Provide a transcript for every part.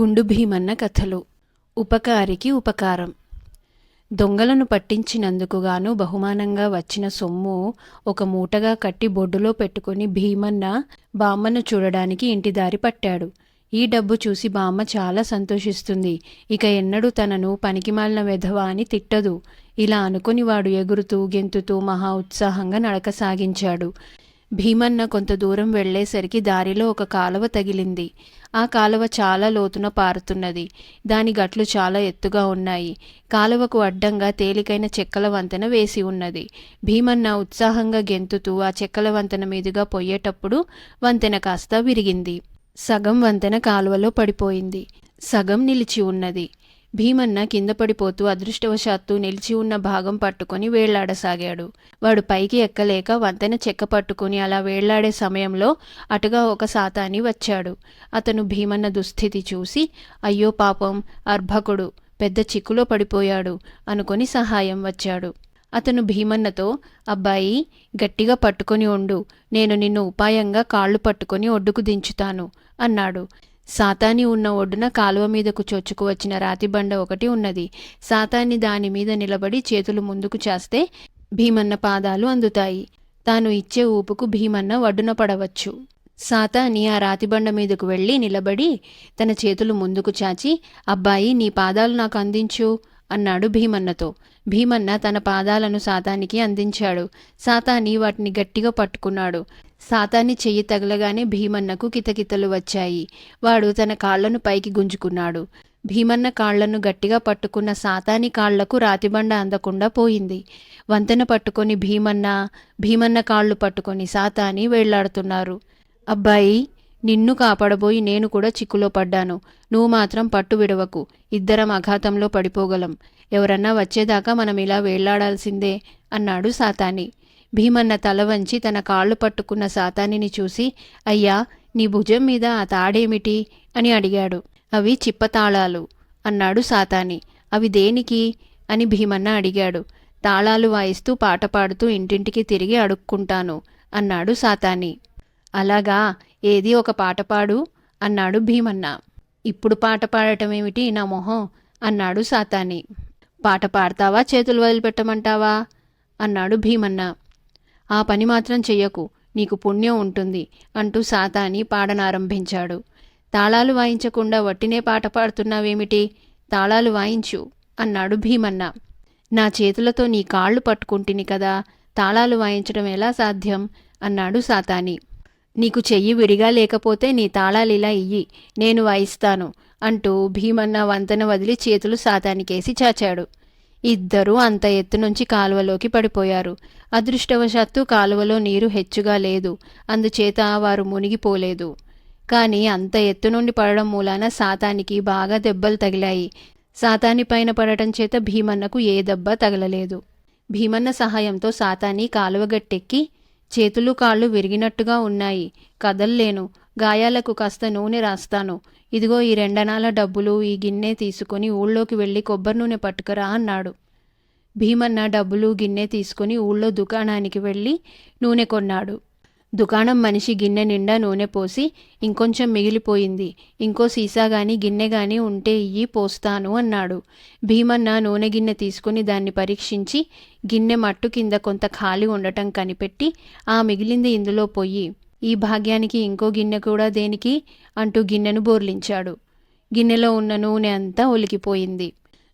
గుండు భీమన్న కథలు. ఉపకారికి ఉపకారం. దొంగలను పట్టించినందుకుగాను బహుమానంగా వచ్చిన సొమ్ము ఒక మూటగా కట్టి బొడ్డులో పెట్టుకుని భీమన్న బామ్మను చూడడానికి ఇంటి దారి పట్టాడు. ఈ డబ్బు చూసి బామ్మ చాలా సంతోషిస్తుంది. ఇక ఎన్నడూ తనను పనికిమాలిన వెధవా అని తిట్టదు. ఇలా అనుకుని వాడు ఎగురుతూ గెంతుతూ మహా ఉత్సాహంగా నడక సాగించాడు. భీమన్న కొంత దూరం వెళ్ళేసరికి దారిలో ఒక కాలువ తగిలింది. ఆ కాలువ చాలా లోతున పారుతున్నది. దాని గట్లు చాలా ఎత్తుగా ఉన్నాయి. కాలువకు అడ్డంగా తేలికైన చెక్కల వంతెన వేసి ఉన్నది. భీమన్న ఉత్సాహంగా గెంతుతూ ఆ చెక్కల వంతెన మీదుగా పోయేటప్పుడు వంతెన కాస్త విరిగింది. సగం వంతెన కాలువలో పడిపోయింది. సగం నిలిచి ఉన్నది. భీమన్న కింద పడిపోతూ అదృష్టవశాత్తు నిలిచి ఉన్న భాగం పట్టుకొని వేళ్ళాడసాగాడు. వాడు పైకి ఎక్కలేక వంతెన చెక్క పట్టుకుని అలా వేళ్ళాడే సమయంలో అటుగా ఒక సాతాని వచ్చాడు. అతను భీమన్న దుస్థితి చూసి అయ్యో పాపం అర్భకుడు పెద్ద చిక్కులో పడిపోయాడు అనుకొని సహాయం వచ్చాడు. అతను భీమన్నతో అబ్బాయి గట్టిగా పట్టుకొని ఉండు. నేను నిన్ను ఉపాయంగా కాళ్ళు పట్టుకొని ఒడ్డుకు దించుతాను అన్నాడు. సాతాని ఉన్న ఒడ్డున కాలువ మీదకు చొచ్చుకు వచ్చిన రాతిబండ ఒకటి ఉన్నది. సాతాని దాని మీద నిలబడి చేతులు ముందుకు చేస్తే భీమన్న పాదాలు అందుతాయి. తాను ఇచ్చే ఊపుకు భీమన్న ఒడ్డున పడవచ్చు. సాతాని ఆ రాతిబండ మీదకు వెళ్ళి నిలబడి తన చేతులు ముందుకు చాచి అబ్బాయి నీ పాదాలు నాకు అందించు. అన్నాడు భీమన్నతో. భీమన్న తన పాదాలను సాతానికి అందించాడు. సాతాని వాటిని గట్టిగా పట్టుకున్నాడు. సాతాని చెయ్యి తగలగానే భీమన్నకు కితకితలు వచ్చాయి. వాడు తన కాళ్ళను పైకి గుంజుకున్నాడు. భీమన్న కాళ్ళను గట్టిగా పట్టుకున్న సాతాని కాళ్ళకు రాతిబండ అందకుండా పోయింది. వంతెన పట్టుకొని భీమన్న భీమన్న కాళ్ళు పట్టుకొని సాతాని వేళ్ళాడుతున్నారు. అబ్బాయి నిన్ను కాపాడబోయి నేను కూడా చిక్కులో పడ్డాను. నువ్వు మాత్రం పట్టు విడవకు. ఇద్దరం అఘాతంలో పడిపోగలం. ఎవరన్నా వచ్చేదాకా మనం ఇలా వేళ్ళాడాల్సిందే అన్నాడు సాతాని. భీమన్న తల వంచి తన కాళ్ళు పట్టుకున్న సాతానిని చూసి అయ్యా నీ భుజం మీద ఆ తాడేమిటి? అని అడిగాడు. అవి చిప్పతాళాలు అన్నాడు సాతాని. అవి దేనికి? అని భీమన్న అడిగాడు. తాళాలు వాయిస్తూ పాట పాడుతూ ఇంటింటికి తిరిగి అడుక్కుంటాను అన్నాడు సాతాని. అలాగా? ఏది ఒక పాట పాడు? అన్నాడు భీమన్న. ఇప్పుడు పాట పాడటం ఏమిటి నా మొహం అన్నాడు సాతాని. పాట పాడతావా? చేతులు వదిలిపెట్టమంటావా? అన్నాడు భీమన్న. ఆ పని మాత్రం చెయ్యకు నీకు పుణ్యం ఉంటుంది అంటూ సాతాని పాడనారంభించాడు. తాళాలు వాయించకుండా వట్టినే పాట పాడుతున్నావేమిటి? తాళాలు వాయించు అన్నాడు భీమన్న. నా చేతులతో నీ కాళ్ళు పట్టుకుంటిని కదా తాళాలు వాయించడం ఎలా సాధ్యం? అన్నాడు సాతాని. నీకు చెయ్యి విడిగా లేకపోతే నీ తాళాలిలా ఇయ్యి నేను వాయిస్తాను అంటూ భీమన్న వంతెన వదిలి చేతులు సాతానికేసి చాచాడు. ఇద్దరూ అంత ఎత్తు నుంచి కాలువలోకి పడిపోయారు. అదృష్టవశాత్తు కాలువలో నీరు హెచ్చుగా లేదు. అందుచేత వారు మునిగిపోలేదు. కానీ అంత ఎత్తు నుండి పడడం మూలాన సాతానికి బాగా దెబ్బలు తగిలాయి. సాతాని పైన పడటం చేత భీమన్నకు ఏ దెబ్బ తగలలేదు. భీమన్న సహాయంతో సాతాని కాలువ గట్టెక్కి చేతులు కాళ్ళు విరిగినట్టుగా ఉన్నాయి. కదల్లేను. గాయాలకు కాస్త నూనె రాస్తాను. ఇదిగో ఈ రెండనాల డబ్బులు ఈ గిన్నె తీసుకుని ఊళ్ళోకి వెళ్ళి కొబ్బరి నూనె పట్టుకురా అన్నాడు. భీమన్న డబ్బులు గిన్నె తీసుకుని ఊళ్ళో దుకాణానికి వెళ్ళి నూనె కొన్నాడు. దుకాణం మనిషి గిన్నె నిండా నూనె పోసి ఇంకొంచెం మిగిలిపోయింది. ఇంకో సీసా గాని గిన్నె గాని ఉంటే ఇయ్యి పోస్తాను అన్నాడు. భీమన్న నూనె గిన్నె తీసుకుని దాన్ని పరీక్షించి గిన్నె మట్టు కింద కొంత ఖాళీ ఉండటం కనిపెట్టి ఆ మిగిలింది ఇందులో పొయ్యి ఈ భాగ్యానికి ఇంకో గిన్నె కూడా దేనికి? అంటూ గిన్నెను బోర్లించాడు. గిన్నెలో ఉన్న నూనె అంతా ఒలికిపోయింది.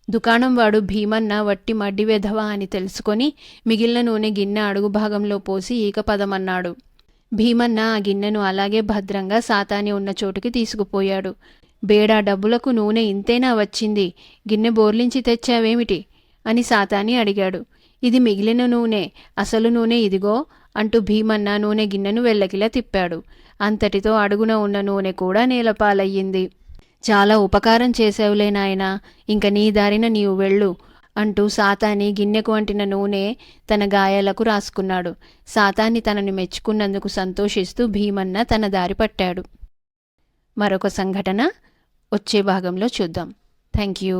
దుకాణం వాడు భీమన్న వట్టి మడ్డి వెధవ అని తెలుసుకొని మిగిలిన నూనె గిన్నె అడుగు భాగంలో పోసి ఈక పదమన్నాడు భీమన్న ఆ గిన్నెను అలాగే భద్రంగా సాతాని ఉన్న చోటుకి తీసుకుపోయాడు. బేడా డబ్బులకు నూనె ఇంతేనా వచ్చింది? గిన్నె బోర్లించి తెచ్చావేమిటి? అని సాతాని అడిగాడు. ఇది మిగిలిన నూనె. అసలు నూనె ఇదిగో అంటూ భీమన్న నూనె గిన్నెను వెళ్ళకిలా తిప్పాడు. అంతటితో అడుగున ఉన్న నూనె కూడా నేలపాలయ్యింది. చాలా ఉపకారం చేసావులే నాయనా. ఇంక నీ దారిన నీవు వెళ్ళు. అంటూ సాతాని గిన్నెకు వంటిన నూనె తన గాయాలకు రాసుకున్నాడు. సాతాని తనని మెచ్చుకున్నందుకు సంతోషిస్తూ భీమన్న తన దారి పట్టాడు. మరొక సంఘటన వచ్చే భాగంలో చూద్దాం. Thank you